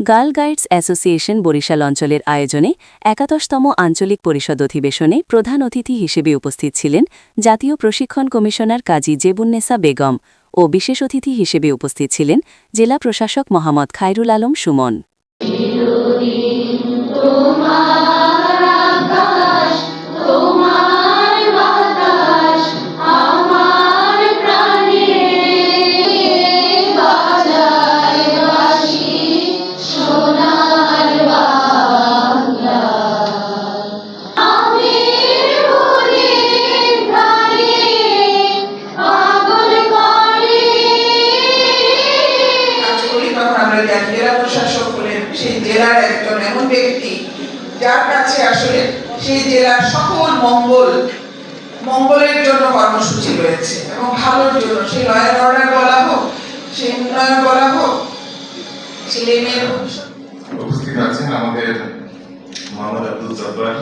Girl guides association Barishal অঞ্চলের আয়োজনে একাদশতম আঞ্চলিক পরিষদ অধিবেশনে প্রধান অতিথি হিসেবে উপস্থিত ছিলেন জাতীয় প্রশিক্ষণ কমিশনার কাজী জেবুন্নেসা বেগম ও বিশেষ অতিথি হিসেবে উপস্থিত ছিলেন জেলা প্রশাসক মোহাম্মদ খায়রুল আলম সুমন। আমরা জানি জেলা প্রশাসক হলেন সেই জেলার একজন এমন ব্যক্তি যার কাছে আসলে সেই জেলার সকল মঙ্গল, মঙ্গলের জন্য কর্মসূচি রয়েছে এবং ভালোর জন্য। সেই লয়ার অর্ডার বলা হোক, সেই উন্নয়ন বলা হোক ছেলে মেয়ের উপস্থিত আছেন আমাদের মোহাম্মদ আব্দুল জব্বার,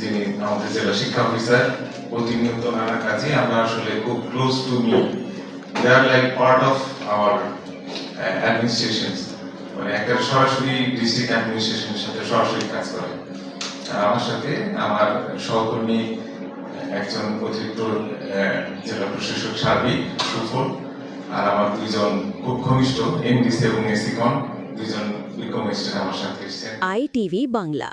যিনি আমাদের জেলা শিক্ষা অফিসার প্রতিনিয়ত নানা কাজে আমরা আসলে খুব close to me they are like part of our administration মানে একটা সরাসরি ডিস্ট্রিক্ট অ্যাডমিনিস্ট্রেশনের সাথে সরাসরি কাজ করে। আমার সাথে আমার সহকর্মী, একজন অতিরিক্ত জেলা প্রশাসক সার্বিক, সুফল, আর আমার দুইজন খুব ঘনিষ্ঠ এমডিসি এবং এসিকন, দুইজন ইকোনমিস্ট আমার সাথে এসেছেন। আইটিভি বাংলা।